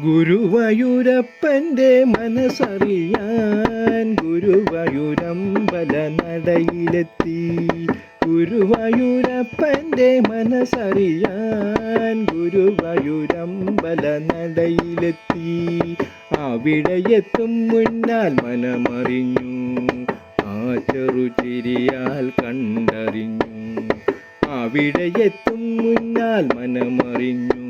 ഗുരുവായൂരപ്പന്റെ മനസ്സറിയാൻ ഗുരുവായൂരമ്പല നടയിലെത്തി. ഗുരുവായൂരപ്പന്റെ മനസ്സറിയാൻ ഗുരുവായൂരമ്പല നടയിലെത്തി. അവിടെയെത്തും മുന്നാൽ മനമറിഞ്ഞു. ആ ചെറുചിരിയാൽ കണ്ടറിഞ്ഞു. അവിടെയെത്തും മുന്നാൽ മനമറിഞ്ഞു.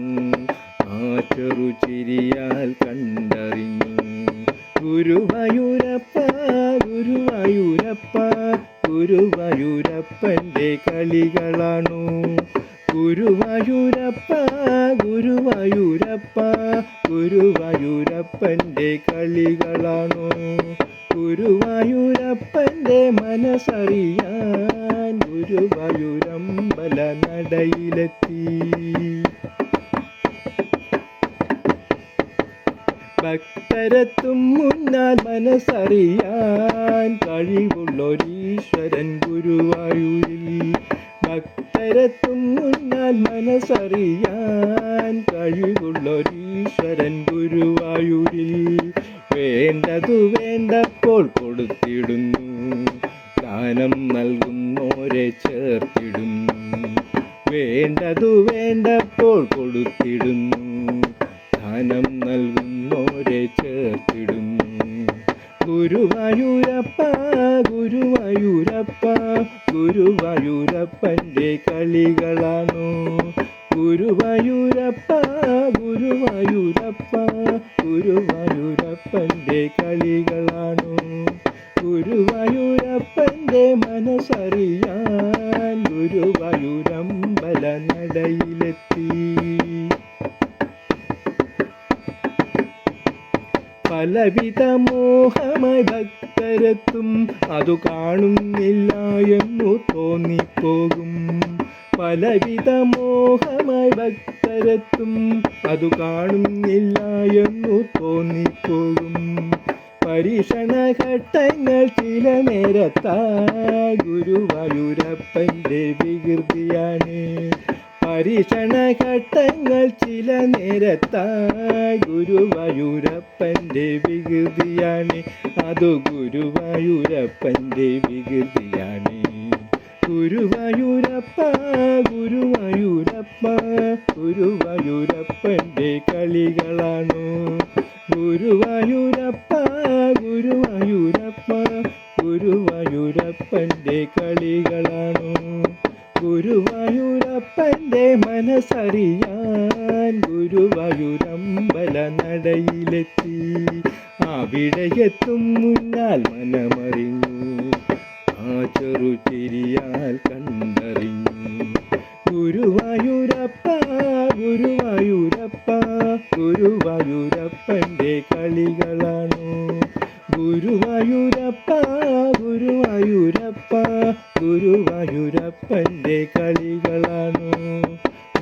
ആ ചെറുചിരിയാൽ കണ്ടറിഞ്ഞു. ഗുരുവായൂരപ്പ ഗുരുവായൂരപ്പ ഗുരുവായൂരപ്പന്റെ കളികളാണു. ഗുരുവായൂരപ്പ ഗുരുവായൂരപ്പ ഗുരുവായൂരപ്പന്റെ കളികളാണു. ഗുരുവായൂരപ്പന്റെ മനസ്സറിയാൻ ഗുരുവായൂരമ്പല നടയിലെത്തി. ഭക്തരത്തും മുന്നാൽ മനസ്സറിയാൻ കഴിവുള്ളൊരീശ്വരൻ ഗുരുവായൂരിൽ. ഭക്തരത്തും മുന്നാൽ മനസ്സറിയാൻ കഴിവുള്ളൊരീശ്വരൻ ഗുരുവായൂരിൽ. വേണ്ടതു വേണ്ടപ്പോൾ കൊടുത്തിടുന്നു. ദാനം നൽകുന്നോരെ ചേർത്തിടുന്നു. വേണ്ടതു ഗുരുവായൂരപ്പന്റെ കളികളാണു? ഗുരുവായൂരപ്പ ഗുരുവായൂരപ്പ ഗുരുവായൂരപ്പന്റെ കളികളാണു? ഗുരുവായൂരപ്പന്റെ മനസ്സറിയാൻ ഗുരുവായൂരമ്പല നടയിലെത്തി. പലവിധ മോഹമായി ഭക്തരെത്തും അതു കാണുന്നില്ല എന്നു തോന്നിപ്പോകും. പലവിധ മോഹമായി ഭക്തരെത്തും അതു കാണുന്നില്ല എന്നു തോന്നിപ്പോകും. പരീക്ഷണഘട്ടങ്ങൾ ചില നേരത്താ ഗുരുവായൂരപ്പന്റെ വികൃതിയാണ്. പരീക്ഷണഘട്ടങ്ങൾ ചില നേരത്താ ഗുരുവായൂരപ്പന്റെ വികൃതിയാണ്. അത് ഗുരുവായൂരപ്പന്റെ വികൃതിയാണ് ഗുരുവായൂരപ്പ ഗുരുവായൂരപ്പ ഗുരുവായൂരപ്പന്റെ കളികളാണു. ഗുരുവായൂരപ്പ ഗുരുവായൂരപ്പ ഗുരുവായൂരപ്പന്റെ കളികളാണു. ഗുരുവായൂരപ്പന്റെ മനസ്സറിയാൻ ഗുരുവായൂരമ്പല നടയിലെത്തി. അവിടെയെത്തും മുന്നാൽ മനമറിഞ്ഞു. ആ ചെറുചിരിയാൽ കണ്ടറിഞ്ഞു. ഗുരുവായൂരപ്പ ഗുരുവായൂരപ്പ ഗുരുവായൂരപ്പന്റെ കളികളാണ്? ഗുരുവായൂരപ്പ ഗുരുവായൂരപ്പ ഗുരുവായൂരപ്പന്റെ കളികളാണ്?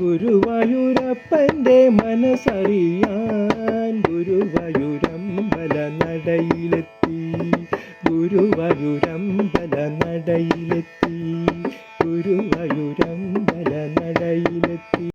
ഗുരുവായൂരപ്പന്റെ ഗുരുവായൂരമ്പല നടയിലെത്തി ഗുരുവായൂരമ്പല നടയിലെത്തി ഗുരുവായൂരമ്പല നടയിലെത്തി